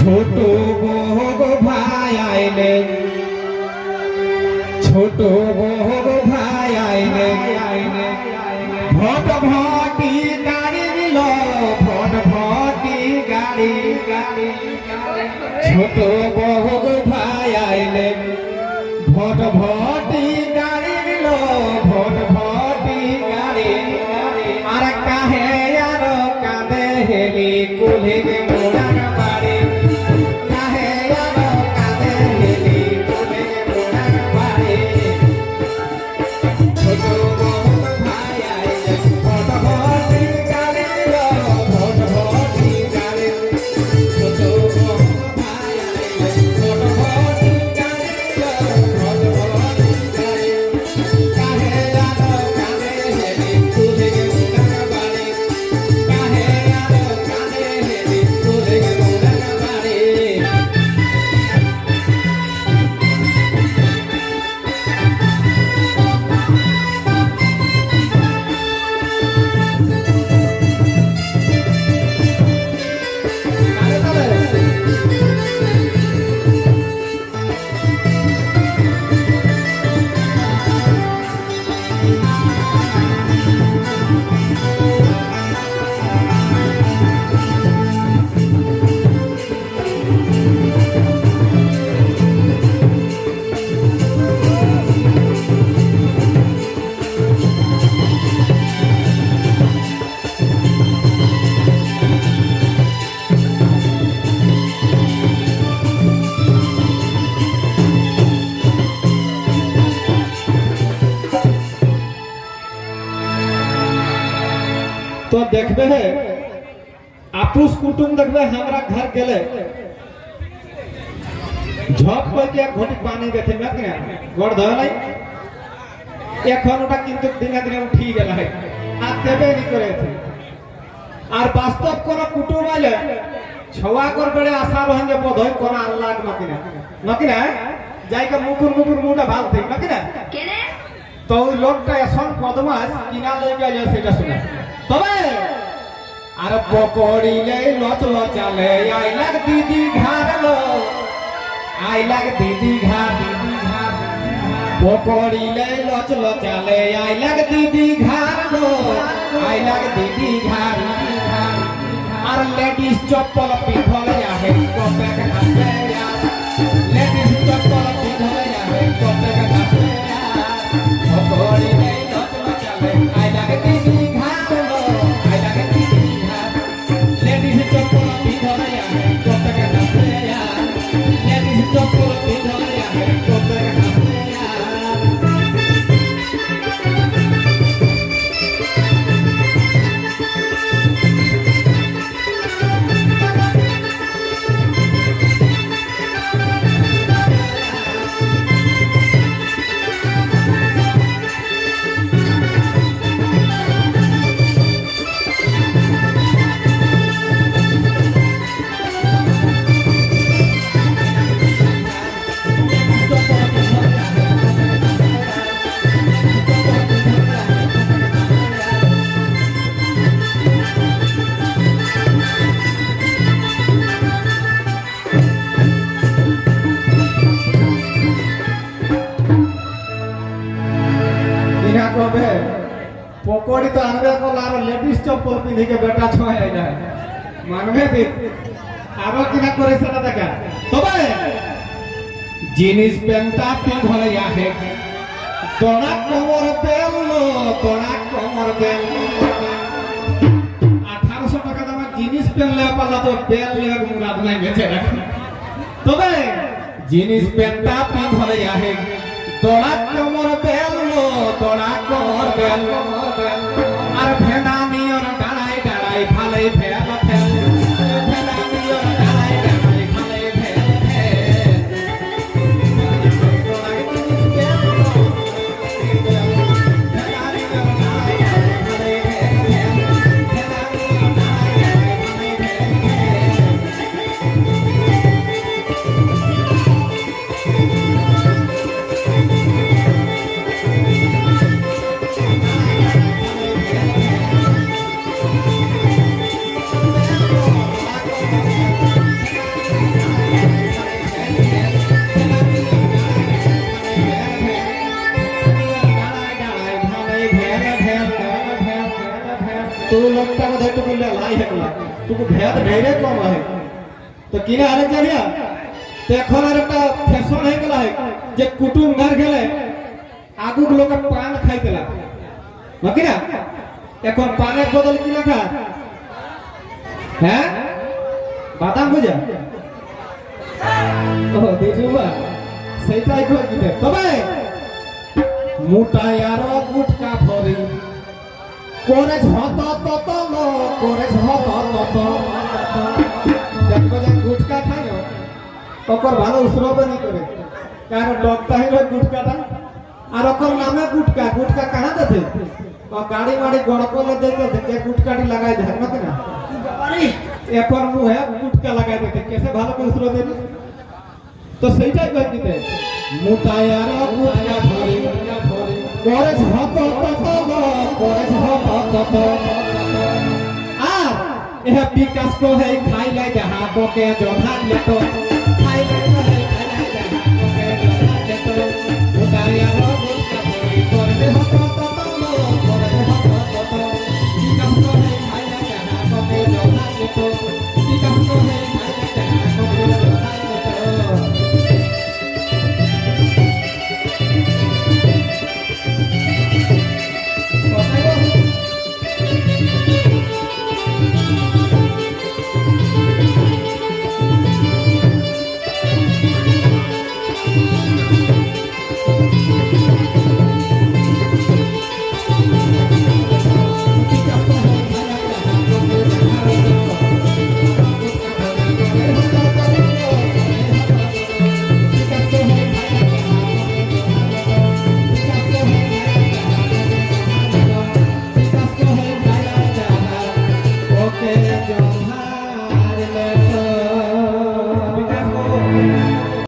ছোট বহগ ভাই আইলে ছোট বহগ ভাই আইলে ভট ভটি গাড়ি দিল ভট ভটি গাড়ি। ছোট বহগ ভাই আইলে ভট ভটি গাড়ি দিল ভট ভটি গাড়ি। আর কাহে আর কাঁদে হেলি কুলি। देखबे है आपुस कुटुम देखबे हमरा घर गेले ঝপ করে এক ঘটি পানি দেখে না কেন গড় ধরে নাই এখন ওটা কিন্তু দিনে দিনে উঠি গেল আর দেবে নি করেছে আর বাস্তব কোন কুটুম আলে ছওয়া কর বেড়ে আশা রহন যে বোধ হয় কোন আল্লাহ নকিনা নকিনা যাইকে মুকুর মুকুর মুটা ভাল ঠিক নকিনা কেনে তো ওই লোকটা এখন পদমাস কিনা লই গেল সেটা শুনে তবে আর পকড়িলে লচ লচালে আইলাক দিদি ঘাড়লো আইলাক দিদি ঘাড় দিদি ঘাড় পকড়িলে লচ লচালে আইলাক দিদি ঘাড়লো আইলাক দিদি ঘাড় আর লেডিস চপ্পল পিঠলে আহে। কবে হাসে কবে পকড়ি তো আনবে কলা, আর লেডিস চপ্পল পিঁধিকে বেটা ছয় যায় মানবে দি আরও কিনা করে সেটা দেখা। তবে জিনিস প্যান্টটা পিঁধলে আহে। তোরা কোমর বেল তোরা কোমর বেল আঠারোশো টাকা দামের জিনিস পেনলে পারলা তো বেল লেগ মুরাদ নাই বেঁচে রাখে। তবে জিনিস প্যান্টটা পিঁধলে আহে। তোরা কোমর তোকে ভেদ ঢেরে কম হয় তো কিনা আরে জানিয়া, তো এখন আর একটা ফ্যাশন হয়ে গেল যে কুটুম ঘর গেলে আগুক লোকে পান খাইতে লাগে নাকি না এখন পানের বদল কি লেখা হ্যাঁ? বাদাম বুঝা ও দিজুবা সেইটাই কই দিতে তবে মোটাই আর গুটকা ভরি। করে ঝত তত লো করে ঝত তত দেখব যে গুটকা খাইও তখন ভালো উসরবনি করে কারণ ডকটা হইল গুটকাটা আর ওকর নামে গুটকা গুটকা কাহা দেতে ও গাড়ি মাড়ি গড় করলে দেখে দেখে গুটকাটি লাগাই দেয় নাকি না এখন মুহে গুটকা লাগাই দেখে কেসে ভালো করে উসরব দেবে তো সেইটাই কই দিতে মোটাই আর গুটকা ধরে করে ঝত তত লো করে ঝত মতো। আর এহে বিকাশ কো হে খাই লাই দেহা বকে জধা লেত। খাই লাই লাই খাই লাই দেহা বকে জধা লেত। উতারে আর বলতে করবে হতো